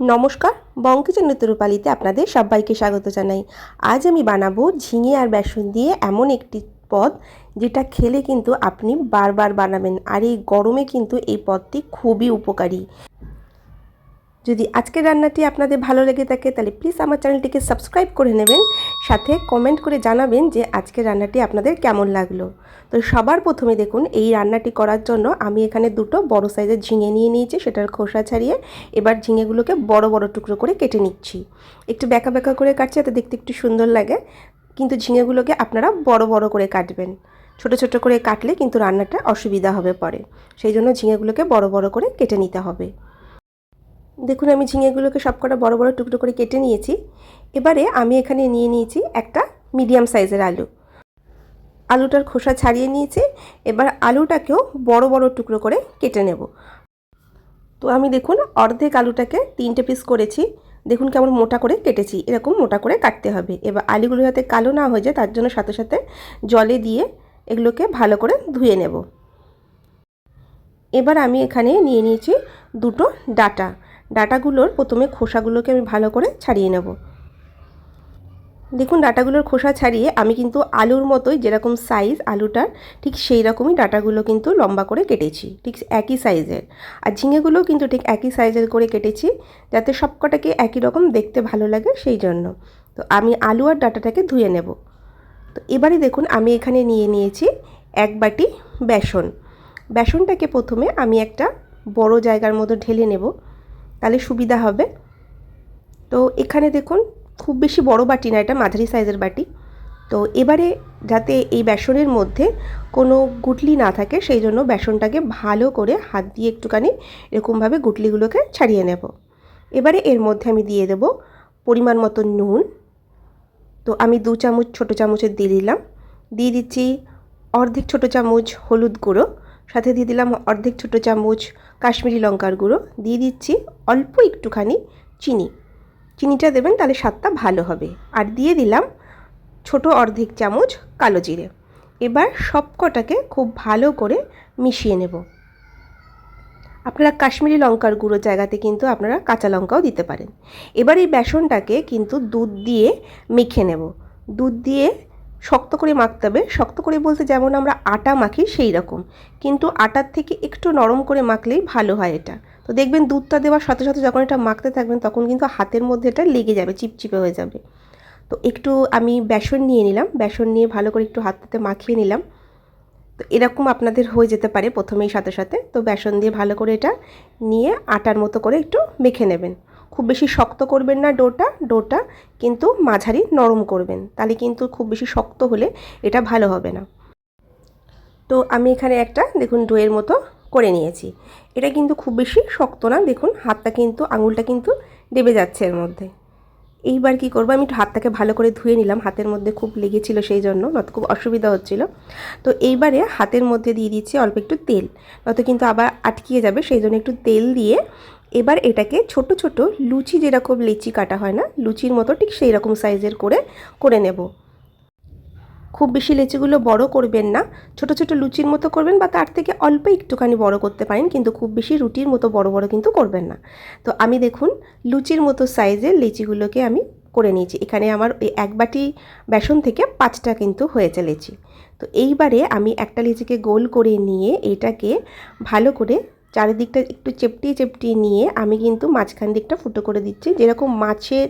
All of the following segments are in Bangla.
নমস্কার বঙ্কিচন্দ্র রূপালিতে আপনাদের সবাইকে স্বাগত জানাই। আজ আমি বানাবো ঝিঙে আর বেসন দিয়ে এমন একটি পদ যেটা খেলে কিন্তু আপনি বারবার বানাবেন। আর এই গরমে কিন্তু এই পদটি খুবই উপকারী। যদি আজকের রান্নাটি আপনাদের ভালো লেগে থাকে, তাহলে প্লিজ আমার চ্যানেলটিকে সাবস্ক্রাইব করে নেবেন, সাথে কমেন্ট করে জানাবেন যে আজকের রান্নাটি আপনাদের কেমন লাগল। তো সবার প্রথমে দেখুন, এই রান্নাটি করার জন্য আমি এখানে দুটো বড় সাইজের ঝিঙে নিয়ে নিয়েছি, সেটার খোসা ছাড়িয়ে এবার ঝিঙেগুলোকে বড় বড় টুকরো করে কেটে নিচ্ছি। একটু ব্যাকা ব্যাকা করে কাটছি যাতে দেখতে একটু সুন্দর লাগে, কিন্তু ঝিঙেগুলোকে আপনারা বড় বড় করে কাটবেন। ছোট ছোট করে কাটলে কিন্তু রান্নাটা অসুবিধা হবে পরে, সেই জন্য ঝিঙেগুলোকে বড় বড় করে কেটে নিতে হবে। দেখুন, আমি ঝিঙেগুলোকে সবকটা বড় বড় টুকরো করে কেটে নিয়েছি। এবারে আমি এখানে নিয়ে নিয়েছি একটা মিডিয়াম সাইজের আলু। আলুটার খোসা ছাড়িয়ে নিয়েছি। এবার আলুটাকেও বড় বড় টুকরো করে কেটে নেব। তো আমি দেখুন, অর্ধেক আলুটাকে তিনটে পিস করেছি। দেখুন কেমন মোটা করে কেটেছি। এরকম মোটা করে কাটতে হবে। এবার আলুগুলো যাতে কালো না হয়ে যায়, তার জন্য সাথে সাথে জলে দিয়ে এগুলোকে ভালো করে ধুয়ে নেব। এবার আমি এখানে নিয়ে নিয়েছি দুটো ডাটা। ডাটাগুলোর প্রথমে খোসাগুলোকে আমি ভালো করে ছাড়িয়ে নেব। দেখুন, ডাটাগুলোর খোসা ছাড়িয়ে আমি কিন্তু আলুর মতোই যেরকম সাইজ আলুটার, ঠিক সেই রকমই ডাটাগুলো কিন্তু লম্বা করে কেটেছি, ঠিক একই সাইজের আর ঝিঙেগুলোও কিন্তু ঠিক একই সাইজের করে কেটেছি, যাতে সবকটাকে একই রকম দেখতে ভালো লাগে সেই জন্য। তো আমি আলু আর ডাটাটাকে ধুয়ে নেব। তো এবারে দেখুন, আমি এখানে নিয়ে নিয়েছি এক বাটি বেসন। বেসনটাকে প্রথমে আমি একটা বড় জায়গার মতো ঢেলে নেব। তাহলে সুবিধা হবে। তো এখানে দেখুন, খুব বেশি বড় বাটি না, এটা মাঝারি সাইজের বাটি। তো এবারে যাতে এই বেসনের মধ্যে কোনো গুটলি না থাকে, সেই জন্য বেসনটাকে ভালো করে হাত দিয়ে একটুখানি এরকমভাবে গুটলিগুলোকে ছাড়িয়ে নেব। এবারে এর মধ্যে আমি দিয়ে দেব পরিমাণ মতো নুন। তো আমি দু চামচ ছোটো চামচের দিয়ে দিলাম। দিয়ে দিচ্ছি অর্ধেক ছোটো চামচ হলুদ গুঁড়ো। সাথে দিয়ে দিলাম অর্ধেক ছোটো চামচ কাশ্মীরি লঙ্কার গুঁড়ো। দিয়ে দিচ্ছি অল্প একটুখানি চিনি। চিনিটা দেবেন তাহলে স্বাদটা ভালো হবে। আর দিয়ে দিলাম ছোট অর্ধেক চামচ কালো জিরে। এবার সব কটাকে খুব ভালো করে মিশিয়ে নেব। আপনারা কাশ্মীরি লঙ্কার গুঁড়ো জায়গাতে কিন্তু আপনারা কাঁচা লঙ্কাও দিতে পারেন। এবার এই বেসনটাকে কিন্তু দুধ দিয়ে মেখে নেব। দুধ দিয়ে শক্ত করে মাখতে হবে। শক্ত করে বলতে যেমন আমরা আটা মাখি সেই রকম। কিন্তু আটার থেকে একটু নরম করে মাখলেই ভালো হয় এটা। তো দেখবেন দুধটা দেওয়ার সাথে সাথে যখন এটা মাখতে থাকবেন তখন কিন্তু হাতের মধ্যে এটা লেগে যাবে, চিপচিপে হয়ে যাবে। তো একটু আমি বেসন নিয়ে নিলাম। বেসন নিয়ে ভালো করে একটু হাতটাতে মাখিয়ে নিলাম। তো এরকম আপনাদের হয়ে যেতে পারে প্রথমেই সাথে সাথে। তো বেসন দিয়ে ভালো করে এটা নিয়ে আটার মতো করে একটু মেখে নেবেন। খুব বেশি শক্ত করবেন না ডোটা ডোটা কিন্তু মাঝারি নরম করবেন। তাহলে কিন্তু খুব বেশি শক্ত হলে এটা ভালো হবে না। তো আমি এখানে একটা, দেখুন, ডোয়ের মতো করে নিয়েছি। এটা কিন্তু খুব বেশি শক্ত না, দেখুন, হাতটা কিন্তু, আঙুলটা কিন্তু ডেবে যাচ্ছে এর মধ্যে। এইবার কি করব, আমি হাতটাকে ভালো করে ধুয়ে নিলাম, হাতের মধ্যে খুব লেগেছিল সেই জন্য, নয়তো খুব অসুবিধা হচ্ছিল। তো এইবারে হাতের মধ্যে দিয়ে দিচ্ছি অল্প একটু তেল, নয়তো কিন্তু আবার আটকিয়ে যাবে, সেই জন্য একটু তেল দিয়ে এবার এটাকে ছোট ছোট লুচি যেরকম লিচি কাটা হয় না, লুচির মতো ঠিক সেই রকম সাইজের করে করে নেব। খুব বেশি লেচিগুলো বড় করবেন না, ছোট ছোট লুচির মতো করবেন বা তার থেকে অল্প একটুখানি বড় করতে পারেন, কিন্তু খুব বেশি রুটির মতো বড় বড় কিন্তু করবেন না। তো আমি দেখুন লুচির মতো সাইজের লিচিগুলোকে আমি করে নিয়েছি। এখানে আমার ওই এক বাটি বেসন থেকে পাঁচটা কিন্তু হয়েছে লিচি। তো এইবারে আমি একটা লিচিকে গোল করে নিয়ে এটাকে ভালো করে চারিদিকটা একটু চেপটিয়ে চেপটিয়ে নিয়ে আমি কিন্তু মাঝখান দিকটা ফুটো করে দিচ্ছি। যেরকম মাছের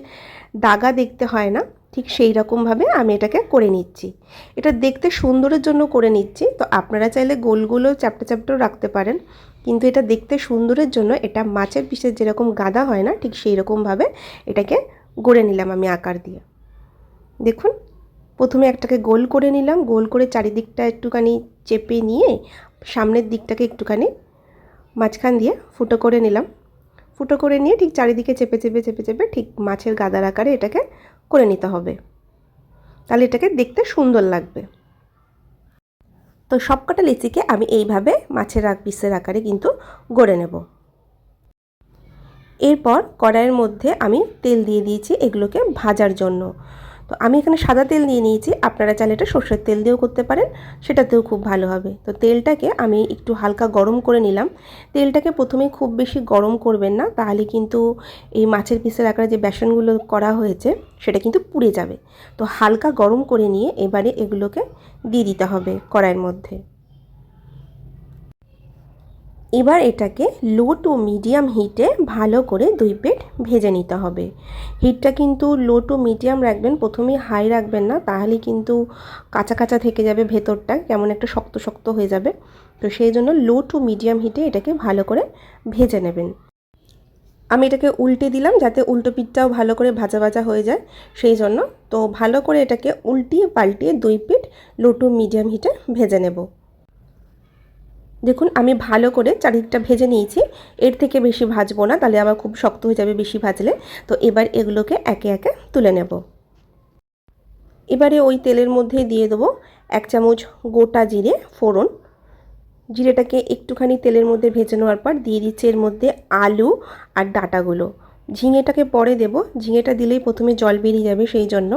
দাগা দেখতে হয় না, ঠিক সেই রকমভাবে আমি এটাকে করে নিচ্ছি। এটা দেখতে সুন্দরের জন্য করে নিচ্ছি। তো আপনারা চাইলে গোলগুলো চ্যাপটা চ্যাপটাও রাখতে পারেন। কিন্তু এটা দেখতে সুন্দরের জন্য এটা মাছের পিসের যেরকম গাদা হয় না, ঠিক সেই রকমভাবে এটাকে গড়ে নিলাম আমি আকার দিয়ে। দেখুন, প্রথমে একটাকে গোল করে নিলাম। গোল করে চারিদিকটা একটুখানি চেপে নিয়ে সামনের দিকটাকে একটুখানি মাঝখান দিয়ে ফুটো করে নিলাম। ফুটো করে নিয়ে ঠিক চারিদিকে চেপে চেপে চেপে চেপে ঠিক মাছের গাদার আকারে এটাকে করে নিতে হবে। তাহলে এটাকে দেখতে সুন্দর লাগবে। তো সবকটা লিচিকে আমি এইভাবে মাছের পিসের আকারে কিন্তু গড়ে নেব। এরপর কড়াইয়ের মধ্যে আমি তেল দিয়ে দিয়েছি এগুলোকে ভাজার জন্য। তো আমি এখানে সাদা তেল নিয়ে নিয়েছি। আপনারা চাইলে এটা সর্ষের তেল দিয়েও করতে পারেন, সেটাতেও খুব ভালো হবে। তো তেলটাকে আমি একটু হালকা গরম করে নিলাম। তেলটাকে প্রথমে খুব বেশি গরম করবেন না, তাহলে কিন্তু এই মাছের পিসের আকারে যে বেসনগুলো করা হয়েছে, সেটা কিন্তু পুড়ে যাবে। তো হালকা গরম করে নিয়ে এবারে এগুলোকে দিয়ে দিতে হবে কড়াইয়ের মধ্যে। এবার এটাকে লো টু মিডিয়াম হিটে ভালো করে দুই প্লেট ভেজে নিতে হবে। হিটটা কিন্তু লো টু মিডিয়াম রাখবেন, প্রথমেই হাই রাখবেন না, তাহলে কিন্তু কাঁচা কাঁচা থেকে যাবে ভেতরটা, কেমন একটা শক্ত শক্ত হয়ে যাবে। তো সেই জন্য লো টু মিডিয়াম হিটে এটাকে ভালো করে ভেজে নেবেন। আমি এটাকে উল্টে দিলাম যাতে উল্টো পিঠটাও ভালো করে ভাজা ভাজা হয়ে যায়, সেই জন্য। তো ভালো করে এটাকে উল্টিয়ে পাল্টিয়ে দুই পিঠ লো টু মিডিয়াম হিটে ভেজে নেব। দেখুন, আমি ভালো করে চারিদিকটা ভেজে নিয়েছি। এর থেকে বেশি ভাজবো না, তাহলে আবার খুব শক্ত হয়ে যাবে বেশি ভাজলে। তো এবার এগুলোকে একে একে তুলে নেব। এবারে ওই তেলের মধ্যে দিয়ে দেবো এক চামচ গোটা জিরে, ফোড়ন। জিরেটাকে একটুখানি তেলের মধ্যে ভেজে নেওয়ার পর দিয়ে দিচ্ছি এর মধ্যে আলু আর ডাটাগুলো। ঝিঙেটাকে পরে দেব। ঝিঙেটা দিলেই প্রথমে জল বেরিয়ে যাবে সেই জন্য।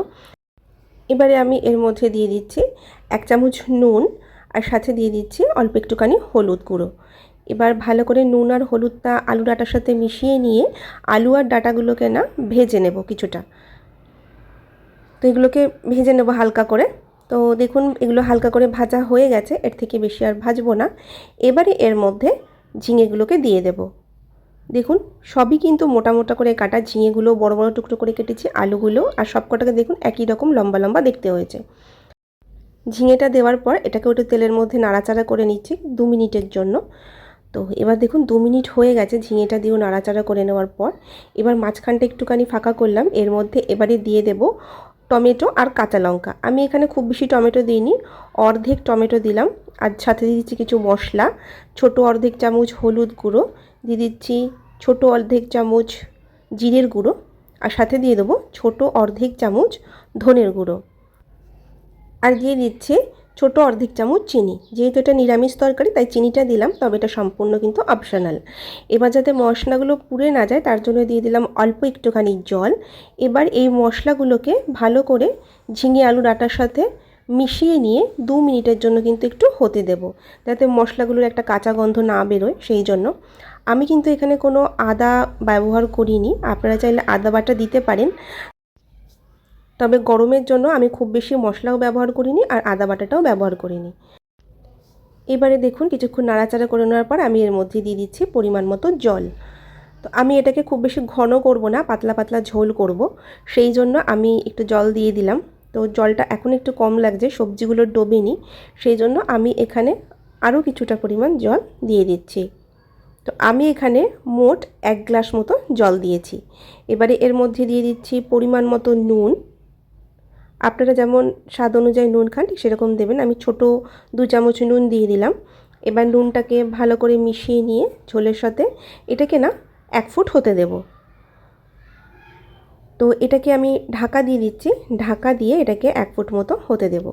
এবারে আমি এর মধ্যে দিয়ে দিচ্ছি এক চামচ নুন আর সাথে দিয়ে দিচ্ছি অল্প একটুখানি হলুদ গুঁড়ো। এবার ভালো করে নুন আর হলুদটা আলু ডাটার সাথে মিশিয়ে নিয়ে আলু আর ডাটাগুলোকে না ভেজে নেব কিছুটা। তো এগুলোকে ভেজে নেব হালকা করে। তো দেখুন এগুলো হালকা করে ভাজা হয়ে গেছে, এর থেকে বেশি আর ভাজবো না। এবারে এর মধ্যে ঝিঙেগুলোকে দিয়ে দেব। দেখুন সবই কিন্তু মোটা মোটা করে কাটা, ঝিঙেগুলো বড় বড় টুকরো করে কেটেছি, আলুগুলো আর সব কটাকে দেখুন একই রকম লম্বা লম্বা দেখতে হয়েছে। ঝিঙেটা দেওয়ার পর এটাকে একটু তেলের মধ্যে নাড়াচাড়া করে নিচ্ছি দু মিনিটের জন্য। তো এবার দেখুন দু মিনিট হয়ে গেছে ঝিঙেটা দিয়েও নাড়াচাড়া করে নেওয়ার পর। এবার মাঝখানটা একটুখানি ফাঁকা করলাম। এর মধ্যে এবারে দিয়ে দেব টমেটো আর কাঁচা লঙ্কা। আমি এখানে খুব বেশি টমেটো দিইনি, অর্ধেক টমেটো দিলাম। আর সাথে দিচ্ছি কিছু মশলা, ছোট অর্ধেক চামচ হলুদ গুঁড়ো, দিয়ে দিচ্ছি ছোট অর্ধেক চামচ জিরের গুঁড়ো, আর সাথে দিয়ে দেবো ছোট অর্ধেক চামচ ধনের গুঁড়ো। আর দিয়ে দিচ্ছে ছোট অর্ধেক চামচ চিনি। যেহেতু এটা নিরামিষ তরকারি, তাই চিনিটা দিলাম, তবে এটা সম্পূর্ণ কিন্তু অপশনাল এবার যাতে মশলাগুলো পুড়ে না যায়, তার জন্য দিয়ে দিলাম অল্প একটুখানি জল। এবার এই মশলাগুলোকে ভালো করে ঝিঙে আলু ডাটার সাথে মিশিয়ে নিয়ে দু মিনিটের জন্য কিন্তু একটু হতে দেব, যাতে মশলাগুলোর একটা কাঁচা গন্ধ না বেরোয়, সেই জন্য। আমি কিন্তু এখানে কোনো আদা ব্যবহার করিনি। আপনারা চাইলে আদা বাটা দিতে পারেন। তবে গরমের জন্য আমি খুব বেশি মশলাও ব্যবহার করিনি আর আদা বাটাটাও ব্যবহার করিনি। এবারে দেখুন, কিছুক্ষণ নাড়াচাড়া করে নেওয়ার পর আমি এর মধ্যে দিয়ে দিচ্ছি পরিমাণ মতো জল। তো আমি এটাকে খুব বেশি ঘন করব না, পাতলা পাতলা ঝোল করব। সেই জন্য আমি একটু জল দিয়ে দিলাম। তো জলটা এখন একটু কম লাগছে, সবজিগুলো ডোবেনি। সেই জন্য আমি এখানে আরও কিছুটা পরিমাণ জল দিয়ে দিচ্ছি। তো আমি এখানে মোট এক গ্লাস মতো জল দিয়েছি। এবারে এর মধ্যে দিয়ে দিচ্ছি পরিমাণ মতো নুন। আপনারা যেমন স্বাদ অনুযায়ী নুন খান, ঠিক সেরকম দেবেন। আমি ছোট দু চামচ নুন দিয়ে দিলাম। এবার নুনটাকে ভালো করে মিশিয়ে নিয়ে ঝোলের সাথে এটাকে না এক ফুট হতে দেব। তো এটাকে আমি ঢাকা দিয়ে দিচ্ছি। ঢাকা দিয়ে এটাকে এক ফুট মতো হতে দেব।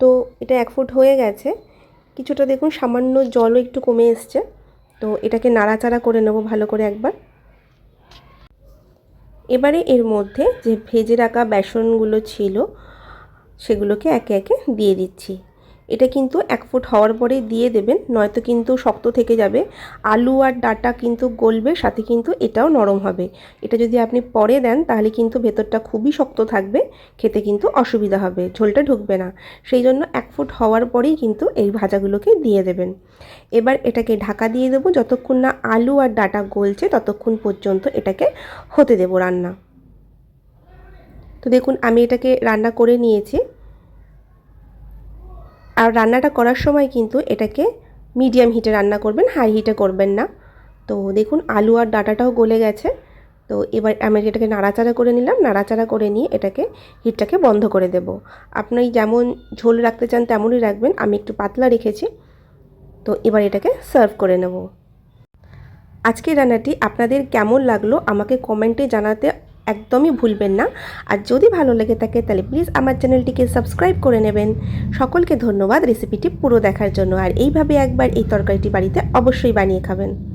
তো এটা এক ফুট হয়ে গেছে। কিছুটা দেখুন সামান্য জলও একটু কমে এসছে। তো এটাকে নাড়াচাড়া করে নেব ভালো করে একবার। এবারে এর মধ্যে যে ভেজে রাখা বেসনগুলো ছিল সেগুলোকে একে একে দিয়ে দিচ্ছি। এটা কিন্তু এক ফুট হওয়ার পরে দিয়ে দেবেন, নয়তো কিন্তু শক্ত থেকে যাবে। আলু আর ডাটা কিন্তু গলবে, সাথে কিন্তু এটাও নরম হবে। এটা যদি আপনি পরে দেন, তাহলে কিন্তু ভেতরটা খুবই শক্ত থাকবে, খেতে কিন্তু অসুবিধা হবে, ঝোলটা ঢুকবে না। সেই জন্য এক ফুট হওয়ার পরেই কিন্তু এই ভাজাগুলোকে দিয়ে দেবেন। এবার এটাকে ঢাকা দিয়ে দেবো, যতক্ষণ না আলু আর ডাটা গলছে, ততক্ষণ পর্যন্ত এটাকে হতে দেবো রান্না। তো দেখুন, আমি এটাকে রান্না করে নিয়েছি। আর রান্নাটা করার সময় কিন্তু এটাকে মিডিয়াম হিটে রান্না করবেন হাই হিটে করবেন না। তো দেখুন, আলু আর ডাটাটাও গলে গেছে। তো এবার আমি এটাকে নাড়াচাড়া করে নিলাম, নাড়াচাড়া করে নিয়ে এটাকে হিটটাকে বন্ধ করে দেব। আপনি যেমন ঝোল রাখতে চান তেমনই রাখবেন, আমি একটু পাতলা রেখেছি। তো এবার এটাকে সার্ভ করে নেব। আজকের রান্নাটি আপনাদের কেমন লাগল আমাকে কমেন্টে জানাতে একদমই ভুলবেন না। আর যদি ভালো লেগে থাকে তাহলে প্লিজ আমার চ্যানেলটিকে সাবস্ক্রাইব করে নেবেন। সকলকে ধন্যবাদ রেসিপিটি পুরো দেখার জন্য। আর এইভাবে একবার এই তরকারিটি বাড়িতে অবশ্যই বানিয়ে খাবেন।